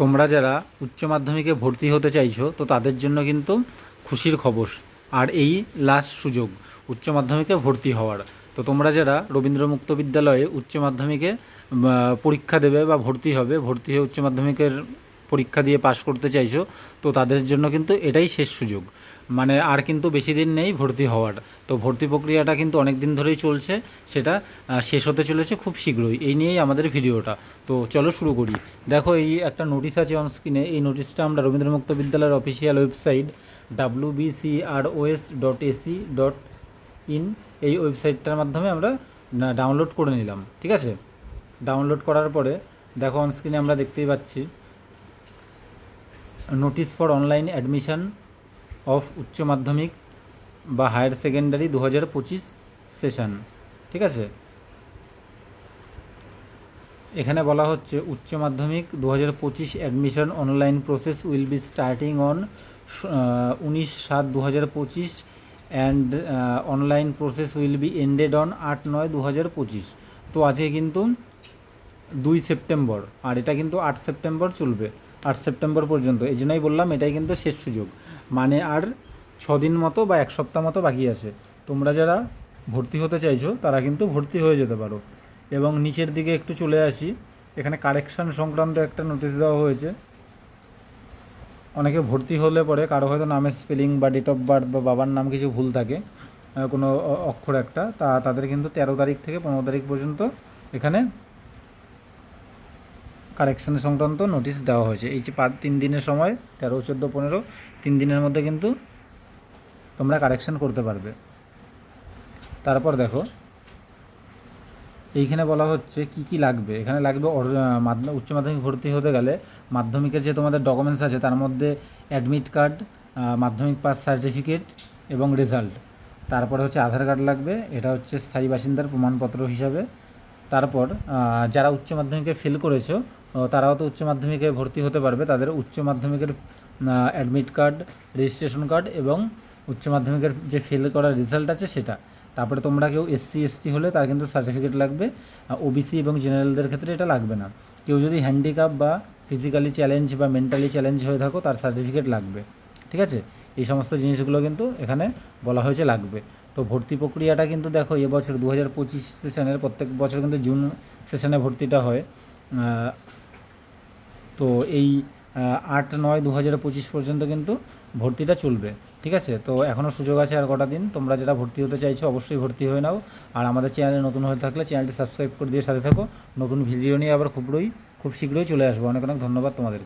তোমরা যারা উচ্চ মাধ্যমিকে ভর্তি হতে চাইছো, তো তাদের জন্য কিন্তু খুশির খবর। আর এই লাস্ট সুযোগ, উচ্চ মাধ্যমিকে ভর্তি হওয়ার। তো তোমরা যারা রবীন্দ্র মুক্ত বিদ্যালয়ে উচ্চ মাধ্যমিকে পরীক্ষা দেবে বা ভর্তি হবে, ভর্তি হয়ে উচ্চ মাধ্যমিকের পরীক্ষা দিয়ে পাশ করতে চাইছো, তো তাদের জন্য কিন্তু এটাই শেষ সুযোগ। মানে আর কিন্তু বেশি দিন নেই ভর্তি হওয়ার। তো ভর্তি প্রক্রিয়াটা কিন্তু অনেক দিন ধরেই চলছে, সেটা শেষ হতে চলেছে খুব শীঘ্রই। এই নিয়েই আমাদের ভিডিওটা। তো চলো শুরু করি। দেখো এই একটা নোটিশ আছে অন স্ক্রিনে এই নোটিশটা আমরা রবীন্দ্র মুক্ত বিদ্যালয়ের official website W BCROS dot AC dot in এই ওয়েবসাইটটার মাধ্যমে আমরা ডাউনলোড করে নিলাম। ঠিক আছে? ডাউনলোড করার পরে, দেখো অন স্ক্রিনে আমরা দেখতেই পাচ্ছি। Notice for online admission of Uchcha Madhyamik বা হায়ার সেকেন্ডারি দু হাজার পঁচিশ সেশন, ঠিক আছে? এখানে বলা হচ্ছে উচ্চ মাধ্যমিক দু হাজার পঁচিশ admission online process will be starting on উনিশ সাত দু হাজার পঁচিশ and online process will be ended on আট নয় দু হাজার পঁচিশ। তো আজকে কিন্তু দুই সেপ্টেম্বর, আর এটা কিন্তু আট সেপ্টেম্বর চলবে। আট সেপ্টেম্বর পর্যন্ত। এই জন্যই বললাম, এটাই কিন্তু শেষ সুযোগ। মানে আর ছদিন মতো বা এক সপ্তাহ মতো বাকি আছে। তোমরা যারা ভর্তি হতে চাইছো, তারা কিন্তু ভর্তি হয়ে যেতে পারো। এবং নিচের দিকে একটু চলে আসি। এখানে কারেকশান সংক্রান্ত একটা নোটিশ দেওয়া হয়েছে। অনেকে ভর্তি হলে পরে কারও হয়তো নামের স্পেলিং বা ডেট অফ বার্থ বা বাবার নাম কিছু ভুল থাকে কোনো অক্ষর একটা। তা, তাদের কিন্তু তেরো তারিখ থেকে পনেরো তারিখ পর্যন্ত এখানে কারেকশন সংক্রান্ত নোটিশ দেওয়া হয়েছে। এই যে তিন দিনের সময়, তেরো, চোদ্দ, পনেরো, তিন দিনের মধ্যে কিন্তু তোমরা কারেকশন করতে পারবে। তারপর দেখো, এইখানে বলা হচ্ছে কি কি লাগবে। এখানে লাগবে উচ্চ মাধ্যমিক ভর্তি হতে গেলে মাধ্যমিকের যে তোমাদের ডকুমেন্টস আছে, তার মধ্যে admit card Madhyamik pass certificate এবং রেজাল্ট তারপরে হচ্ছে আধার কার্ড লাগবে। এটা হচ্ছে স্থায়ী বাসিন্দার প্রমাণপত্র হিসাবে। তারপর যারা উচ্চ মাধ্যমিকে ফেল করেছ তারাও তো উচ্চ মাধ্যমিকে ভর্তি হতে পারবে। তাদের উচ্চ মাধ্যমিকের অ্যাডমিট কার্ড রেজিস্ট্রেশন কার্ড এবং উচ্চ মাধ্যমিকের যে ফেল করার রেজাল্ট আছে সেটা। তারপরে তোমরা কেউ এসসি এসটি হলে তার কিন্তু সার্টিফিকেট লাগবে। ওবিসি এবং জেনারেলদের ক্ষেত্রে এটা লাগবে না। কেউ যদি হ্যান্ডিক্যাপ বা ফিজিক্যালি চ্যালেঞ্জ বা মেন্টালি চ্যালেঞ্জ হয়ে থাকো, তার সার্টিফিকেট লাগবে। ঠিক আছে? এই সমস্ত জিনিসগুলো কিন্তু এখানে বলা হয়েছে লাগবে। তো ভর্তি প্রক্রিয়াটা কিন্তু দেখো এবছর দু হাজার পঁচিশ সেশনের প্রত্যেক বছর কিন্তু জুন সেশনে ভর্তিটা হয়। তো এই আট নয় দু হাজার পঁচিশ পর্যন্ত কিন্তু ভর্তিটা চলবে, ঠিক আছে? তো এখনও সুযোগ আছে আর কটা দিন, তোমরা যেটা ভর্তি হতে চাইছো অবশ্যই ভর্তি হয়ে নাও। আর আমাদের চ্যানেলে নতুন হয়ে থাকলে চ্যানেলটি সাবস্ক্রাইব করে দিয়ে সাথে থাকো। নতুন ভিডিও নিয়ে আবার খুবই খুব শীঘ্রই চলে আসব। অনেক অনেক ধন্যবাদ তোমাদেরকে।